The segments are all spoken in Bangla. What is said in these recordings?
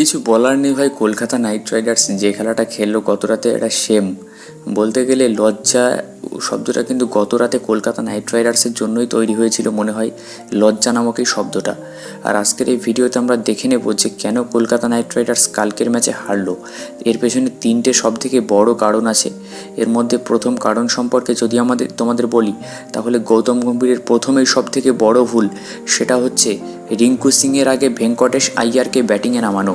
কিছু বলার নেই ভাই। কলকাতা নাইট রাইডার্স যে খেলাটা খেললো গত রাতে এটা সেম বলতে গেলে লজ্জা, শব্দটা কিন্তু গত রাতে কলকাতা নাইট রাইডার্সের জন্যই তৈরি হয়েছিল মনে হয়, লজ্জা নামক এই শব্দটা। আর আজকের এই ভিডিওতে আমরা দেখে নেব যে কেন কলকাতা নাইট রাইডার্স কালকের ম্যাচে হারলো। এর পেছনে তিনটে সব থেকে বড় কারণ আছে। এর মধ্যে প্রথম কারণ সম্পর্কে যদি আমাদের, তোমাদের বলি, তাহলে গৌতম গম্ভীরের প্রথমেই সব থেকে বড় ভুল সেটা হচ্ছে রিঙ্কু সিংয়ের আগে ভেঙ্কটেশ আইয়ারকে ব্যাটিংয়ে নামানো।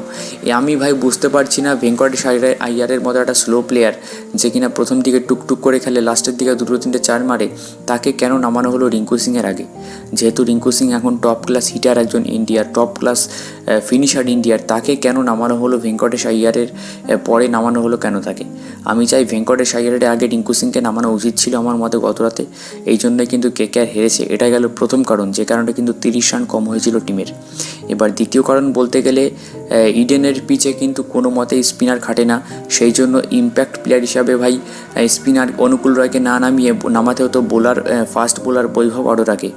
আমি ভাই বুঝতে পারছি না ভেঙ্কটেশ আইয়ার আইয়ারের মতো একটা স্লো প্লেয়ার যে কিনা প্রথম দিকে টুকটুক করে খেলে লাস্টের দিকে দুটো তিনটে চার মারে, তাকে কেন নামানো হলো রিঙ্কু সিংয়ের আগে? যেহেতু রিঙ্কু সিং এখন টপ ক্লাস হিটার একজন ইন্ডিয়ার টপ ক্লাস ফিনিশার ইন্ডিয়ার, তাকে কেন নামানো হলো ভেঙ্কটেশ আইয়ারের পরে নামানো হলো কেন তাকে? আমি চাই ভেঙ্কটেশ আইয়ারের আগে রিঙ্কু সিংকে নামানো উচিত ছিল আমার মতে গত রাতে, এই জন্যই কিন্তু কে হেরেছে এটা গেল প্রথম কারণ, যে কারণটা কিন্তু তিরিশ রান কম হয়েছিল টিমের। এবার দ্বিতীয় কারণ বলতে গেলে ইডেনের পিচে কিন্তু কোনো মতেই স্পিনার খাটে না। সেই জন্য ইম্প্যাক্ট প্লেয়ার হিসাবে ভাই স্পিনার অনুকূল রয়কে না নামিয়ে নামাতে হতো বোলার ফাস্ট বোলার বৈভব অরোরাকে।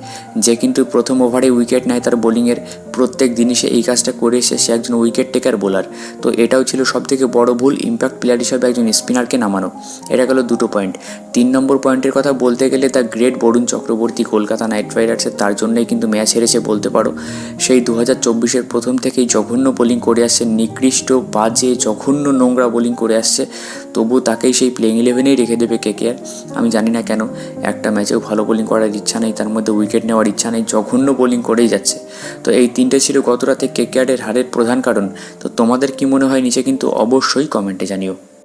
যে কিন্তু প্রথম ওভারে উইকেট নেয় তার বোলিংয়ের প্রত্যেক দিনই সে এই কাজটা করে এসে সে একজন উইকেট টেকার বোলার। তো এটাও ছিল সব থেকে বড় ভুল ইম্প্যাক্ট প্লেয়ার হিসাবে একজন স্পিনারকে নামানো। এটা গেল দুটো পয়েন্ট। তিন নম্বর পয়েন্টের কথা বলতে গেলে the great Varun Chakravarthy Kolkata knight রাইডার্সের তার জন্যই কিন্তু ম্যাচ হেরেছে বলতে পারো। সেই দু হাজার চব্বিশের প্রথম থেকেই জঘন্য বোলিং করে আসছে, নিকৃষ্ট বাজে, জঘন্য নোংরা বোলিং করে আসছে। তবু তাকেই সেই প্লেইং ইলেভেনেই রেখে দেবে কে কে আমি জানি না কেন, একটা ম্যাচেও ভালো বোলিং করার ইচ্ছা নেই, তার মধ্যে উইকেট নেওয়ার ইচ্ছা নেই, জঘন্য বোলিং করেই যাচ্ছে। তো এই তিনটে ছিল গত রাতে কে হারের প্রধান কারণ। তো তোমাদের কি মনে হয়, নিচে কিন্তু অবশ্যই কমেন্টে জানিও।